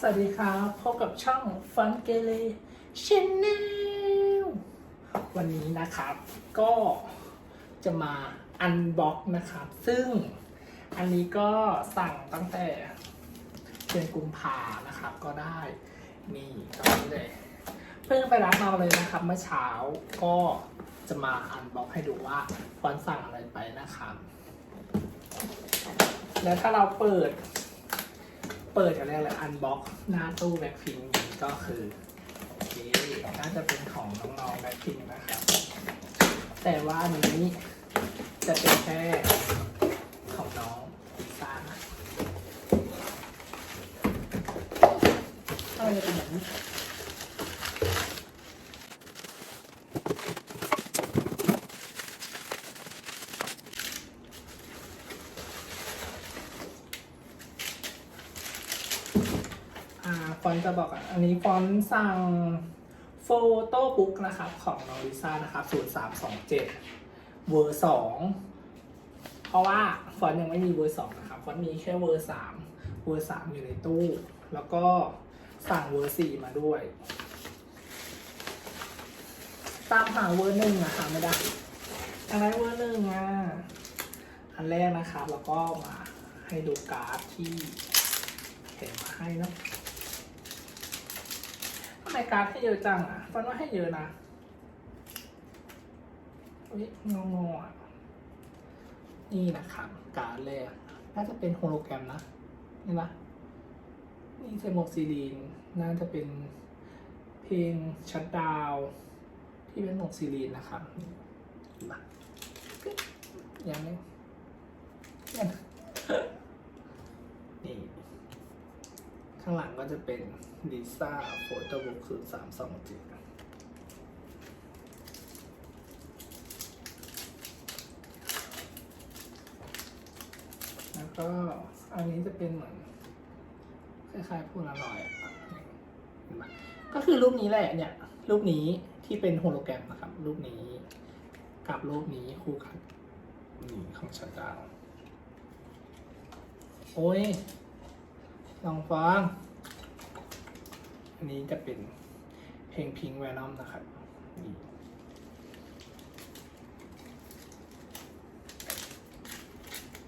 สวัสดีครับพบกับช่องฟันเกเลชแนลวันนี้นะครับ ก็จะมาอันบ็อกนะครับ ซึ่งอันนี้ก็สั่งตั้งแต่เดือนกุมภานะครับ ก็ได้นี่ตอนนี้เลย เพิ่งไปรับมาเลยนะครับ เมื่อเช้าก็จะมาอันบ็อกให้ดูว่าฟอนสั่งอะไรไปนะครับ แล้วถ้าเราเปิด เปิดกันแรกเลยอันบ็อกหน้าตู้แบ็คพิงก็คือนี่น่าจะเป็นของน้องๆแบ็คพิงนะครับ แต่ว่าอันนี้จะเป็นแค่ของน้องลิซ่าอะไรเป็นอย่างนี้ อ่าฟอนจะบอกอันนี้ฟอนสั่งโฟโต้บุ๊กนะครับ ของน้องลิซ่านะครับ0327เจ็ดเวอร์สองเพราะว่าฟอนยังไม่มีเวอร์สองนะครับฟอนมีแค่เวอร์สามเวอร์สามอยู่ในตู้ แล้วก็สั่งเวอร์สี่มาด้วย ตามหาเวอร์หนึ่งอะหาไม่ได้อะไรเวอร์หนึ่งอะอันแรกนะครับแล้วก็มาให้ดูการ์ดที่เขียนมาให้นะ ไมการ์ดให้เยอะจังอะฟอนต์ว่าให้เยอะนะอุ๊ยงงๆอะนี่นะครับการดแรกน่าจะเป็นโฮโลแกรมนะนี่ปะนี่เซโมซีลีนน่าจะเป็นเพลงชัดดาวน์ที่เป็นโมกซีลีนนะครับนี่เห็นปะยังไม่เนี่ยนะนี่ ข้างหลังก็จะเป็นลิซ่าโฟโต้บุ๊กคือสามสองเจ็ดแล้วก็อันนี้จะเป็นเหมือนคล้ายๆพูดอร่อยก็คือรูปนี้แหละเนี่ย รูปนี้ที่เป็นโฮโลแกรมนะครับ รูปนี้กับรูปนี้คู่กันนี่ของชัดดาวโอ้ย ลองฟังอันนี้จะเป็นเพลงพิงแวนอมนะครับนี่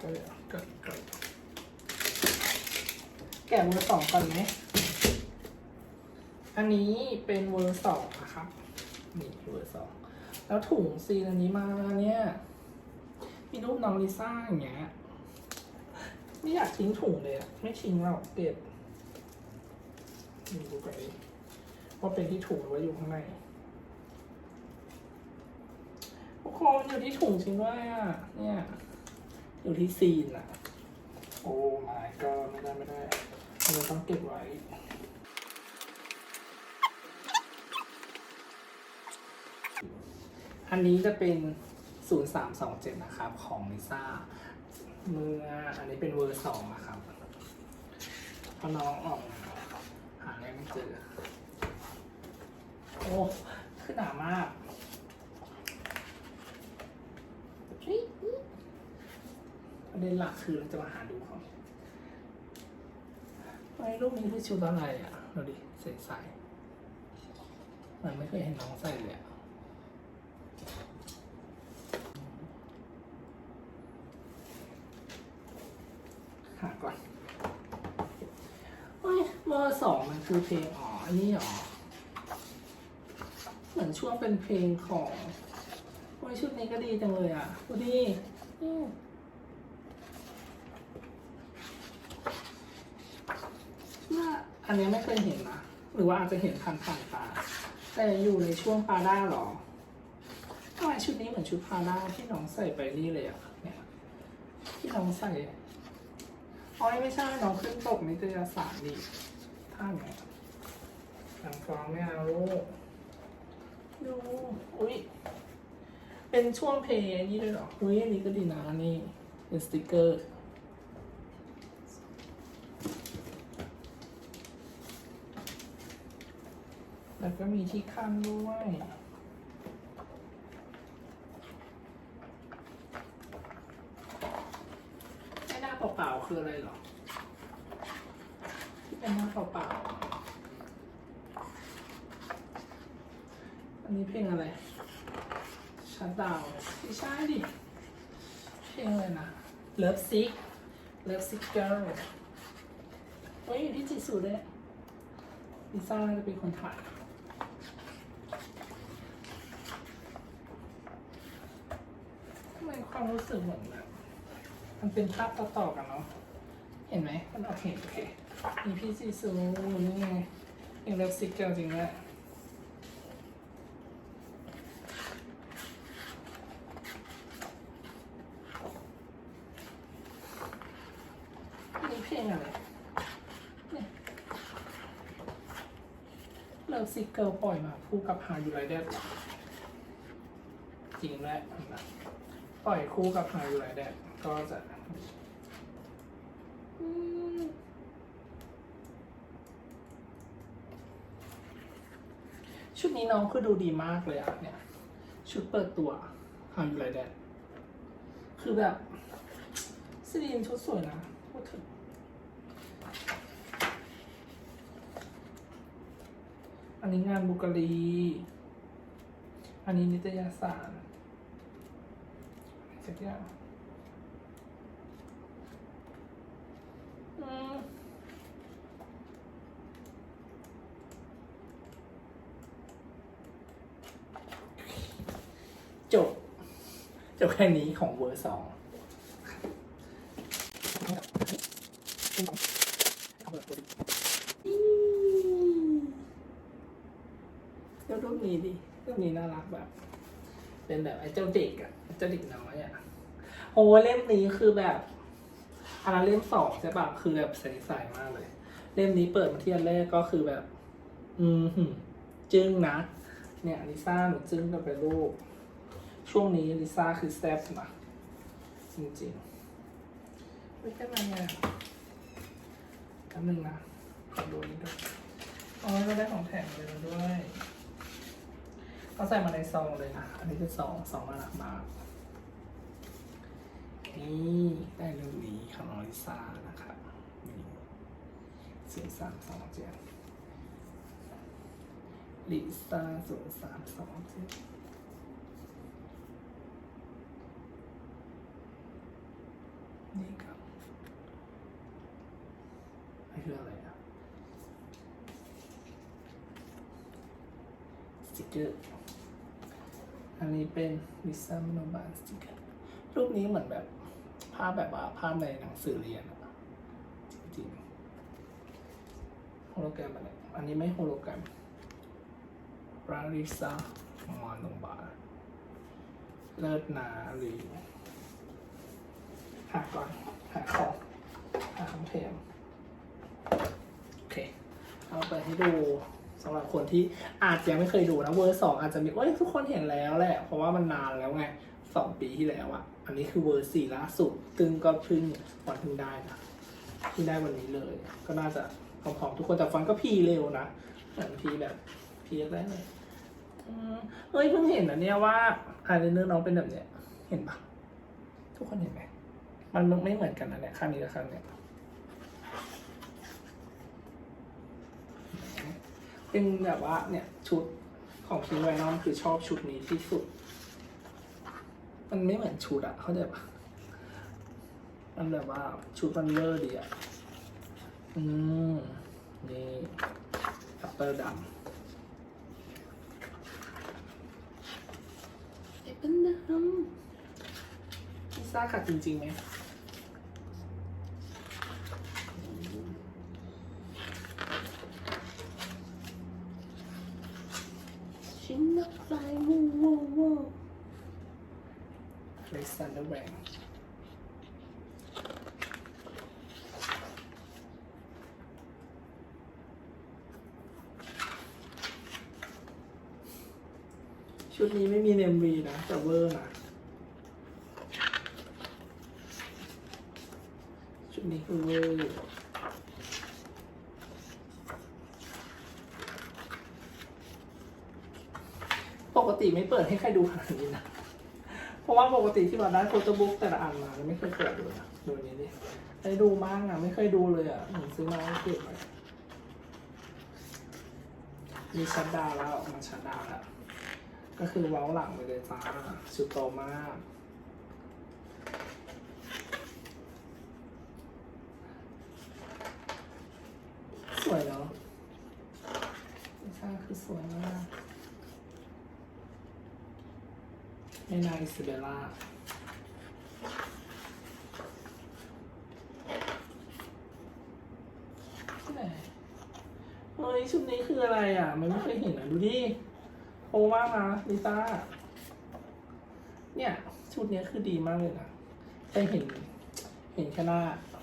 ก็ก็ก็แกะเวอร์สองก่อนไหม อันนี้เป็นเวอร์สองนะครับ นี่เวอร์สอง แล้วถุงซีนอันนี้มาเนี่ย มีรูปน้องลิซ่าอย่างเงี้ย ไม่อยากทิ้งถุงเลยอะไม่ทิ้งหรอกเก็บนี่ดูกันดิว่าเป็นที่ถุงหรือว่าอยู่ข้างในทุกคนอยู่ที่ถุงจริงด้วยอะเนี่ย อยู่ที่ซีนอะโอ้ my god ไม่ได้ไม่ได้เราต้องเก็บไว้อันนี้จะเป็น 0327 นะครับ ของลิซ่า เมื่ออันนี้เป็นเวอร์สองนะครับพราะน้องออกหาอะไรไม่เจอโอ้ขึ้นหนามากประเด็นหลักคือเราจะมาหาดูเขาไอ้รูปนี้คือชุดอะไรอะ เราดิใส่ใส่มันไม่เคยเห็นน้องใส่เลยอะหาก่อนเฮ้ยเบ อร์สองมันคือเพลงอ๋ออันนี้หรอ เหมือนช่วงเป็นเพลงของโอ้ยชุดนี้ก็ดีจังเลยอะดูดิอืมว่าอันนี้ไม่เคยเห็นนะหรือว่าอาจจะเห็นผ่านผ่านๆตา แต่อยู่ในช่วงพาด้าหรอทำไมชุดนี้เหมือนชุดพาด้าที่น้องใส่ไปนี่เลยอะเนี่ยที่น้องใส่อ๋อไม่ใช่น้องขึ้นปกนิตยสารดิ ท่าไหนทางฟองไม่เอาลูกดูอุ้ยเป็นช่วงเพลงนี่ด้วยเหรออุ้ยอันนี้ก็ดีนะนี่เป็นสติกเกอร์แล้วก็มีที่ข้างด้วยไอหน้าเปล่าๆคืออะไรหรอ็นหน้าเปล่าอันนี้เพลงอะไรชาดาวไม่ใช่ดิเพลงเลยนะ Love Sick Love Sick Girl เฮ้ยที่จิสูด้วยลิซ่าจะเป็นคนถ่ายทำไมความรู้สึกเหมือนแบบมันเป็นภาพต่อๆกันเนาะ เห็นไหมมันโอเคโอเค มีพี่จีซูนี่ไงเพลง Love Sick Girl จริงด้วนี่เพลงอะไรเลิฟซิกเกิลปล่อยมาคู่กับฮาอยู่ไรเดดจริงแหละปล่อยคู่กับฮาอยู่ไรเดดก็จะอืมชุด นี้น้องคือดูดีมากเลยอะเนี่ย ชุดเปิดตัวฮายูไรเดดคือแบบซีรีนชุดสวยนะพูดถึงอันนี้งานบุกรี อันนี้นิตยสารอะไรสักอย่างอืมจบ จบแค่นี้ของเวอร์สองเจ้ารูปนี้ดิรูปนี้น่ารักแบบ เป็นแบบไอ้เจ้าเด็กอะเจ้าเด็กน้อยอะโอ้เล่มนี้คือแบบอันนั้นเล่มสองใช่ปะคือแบบใสๆมากเลย เล่มนี้เปิดมาที่อันแรกก็คือแบบ อืมหืมจึ้งนะ เนี่ยลิซ่าหนูจึ้งกันไปลูก ช่วงนี้ลิซ่าคือแซ่บนะจริงๆไม่ใช่ไหมเนี่ยแป๊บนึงนะขอดูนี่ด้วยอ๋อเราได้ของแถมเลยมาด้วยเขาใส่มาในซองเลยนะ อันนี้เป็นซองซองน่ารักมากนี่ได้รูปนี้ของน้องลิซ่านะครับนี่ศูนย์สามสองเจ็ดลิซ่าศูนย์สามสองเจ็ดนี่ครับนี่คืออะไรอะ สติกเกอร์ อันนี้ เป็นวิซัมโนบาสติกรูปนี้เหมือนแบบภาพแบบว่าภาพในหนังสือเรียนจริงๆโฮโลแกรมอะไรอันนี้ไม่โฮโลแกรมราริซามอนโนบาเลิศนาหรือหาก่อนหาของหาคำแถมโอเค เอาไปให้ดู สำหรับคนที่อาจจะยังไม่เคยดูนะเวอร์สองอาจจะมีเอ้ยทุกคนเห็นแล้วแหละ เพราะว่ามันนานแล้วไงสองปีที่แล้วอะอันนี้คือเวอร์สี่ล่าสุด ซึ่งก็เพิ่งวันเพิ่งได้นะเพิ่งได้วันนี้เลย ก็น่าจะพร้อมๆทุกคนแต่ฟันก็พีเร็วนะเหมือนพีแบบพีได้เลยเฮ้ยเพิ่งเห็นนะเนี่ยว่าอายไลเนอร์น้องเป็นแบบเนี้ยเห็นปะทุกคนเห็นไหมมันไม่เหมือนกันนะเนี่ยข้างนี้กับข้างเนี้ย เป็นแบบว่าเนี่ยชุดของพิงไวนอมคือชอบชุดนี้ที่สุด มันไม่เหมือนชุดอะเขาใจปะมันแบบว่าชุดมันเลอร์ดีอะอืมนี่แอปเปิลดำแอปเปิลดำพิซซ่าขัดจริงๆไหม ฉันนักฟลายวูวูวูเลสันเดอร์แบงชุดนี้ไม่มีเนมวีนะ แต่เวอร์นะ ชุดนี้คือเวอร์อยู่ กติไม่เปิดให้ใครดูขนาดนี้นะ เพราะว่าปกติที่เราได้โฟโต้บุ๊กแต่ละอันมาเราไม่เคยเปิดเลยนะดูนี้ดิได้ดูมากอะไม่เคยดูเลยอะหนูซื้อมาเก็บไว้มีชัดดาวแล้วออกมาชัดดาวแล้วก็คือเว้าหลังไปเลยจ้าชุดโตมาก สวยเนาะลิซ่าคือสวยมาก ไม่นาอิสเบล่าเฮ้ยชุดนี้คืออะไรอะ มันไม่เคยเห็นอะ ดูดิโอมากนะลิซ่า เนี่ย ชุดนี้คือดีมากเลยนะเคยเห็น เห็นแค่หน้า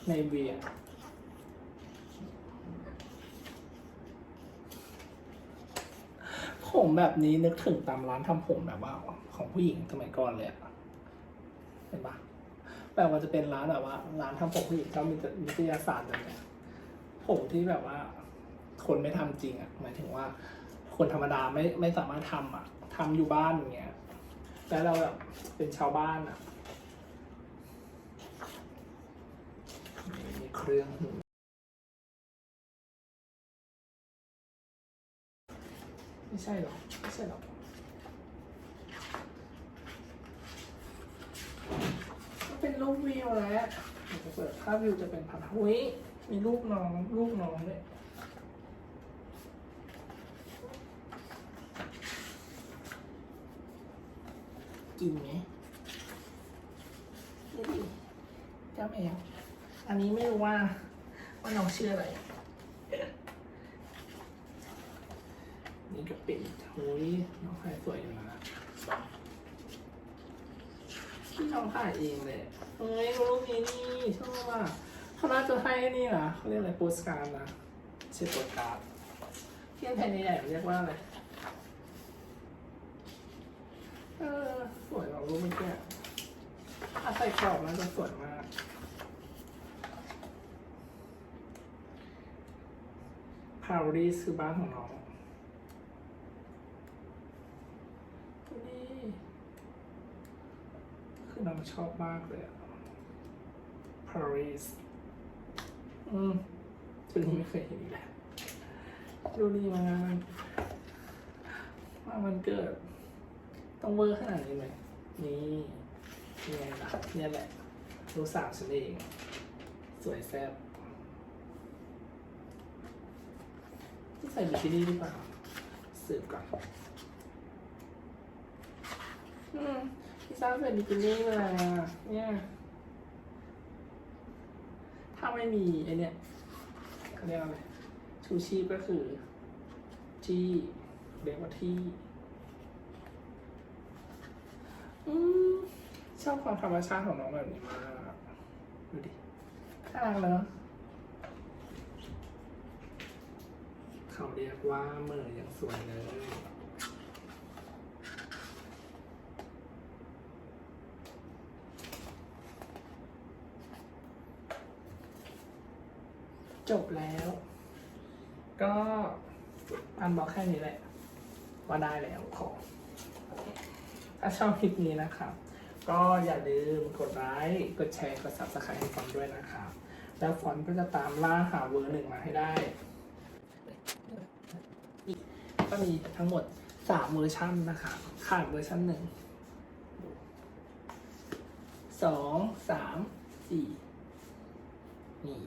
ในเวีย ผมแบบนี้นึกถึงตามร้านทำผมแบบว่า ของผู้หญิงสมัยก่อนเลยอะเห็นปะแบบว่าจะเป็นร้านแบบว่า ร้านทำผมผู้หญิงเขามีวิทยาศาสตร์แบบเนี้ยผมที่แบบว่า คนไม่ทำจริงอะหมายถึงว่า คนธรรมดาไม่ไม่สามารถทำอะทำอยู่บ้านอย่างเงี้ยแล้วเราแบบเป็นชาวบ้านอะมีเครื่องหู ไม่ใช่หรอกไม่ใช่หรอกก็เป็นรูปวิวแล้วเดี๋ยวจะเปิดภาพวิวจะเป็นพันอุ้ยมีรูปน้องรูปน้องด้วยกินไหมดูดิเจ้าแมวอันนี้ไม่รู้ว่าว่าน้องชื่ออะไร นี่ก็เป็น โอ้ยน้องถ่ายสวยอยู่นะที่น้องถ่ายเองเลยเฮ้ยรูปนี้นี่ชอบอะเขาน่าจะให้นี่นะเขาเรียกอะไรโปสการ์ดนะใช่โปสการ์ดที่ไทยในใหญ่เรียกว่าอะไรเออสวยกว่ารูปเมื่อกี้ถ้าใส่กรอบมันจะสวยมากพารีสคือบ้านของน้องนี่คือ น้องชอบมากเลยอะพารีสอืมจุดนี้ไม่เคยเห็นอีกแล้วดูดีมากมามันเกิด ต้องเวอร์ขนาดนี้ไหมนี่นี่ไงล่ะเนี่ยแหละลูกสาวฉันเอง สวยแซ่บที่ใส่บิกินี่หรือเปล่าสืบก่อน อืม พี่าวใส่บิกินี่มาเนี่ยถ้าไม่มีไอเนี่ยเขาเรียกว่าอะไรชูชีพก็คือที่เรียกว่าที่อืมชอบความธรรมชาติของน้องแบบนี้มากดูดิน่ารักเนอะเขาเรียกว่าเมื่อย่างสวยเลย จบแล้ว ก็อันบอกแค่นี้แหละ ว่าได้แล้วของถ้าชอบคลิปนี้นะครับ ก็อย่าลืมกดไลค์กดแชร์กด subscribe ให้ฟอนด้วยนะครับ แล้วฟอนก็จะตามล่าหาเวอร์หนึ่งมาให้ได้ ก็มีทั้งหมดสามเวอร์ชันนะครับขาดเวอร์ชันหนึ่งสองสามสี่นี่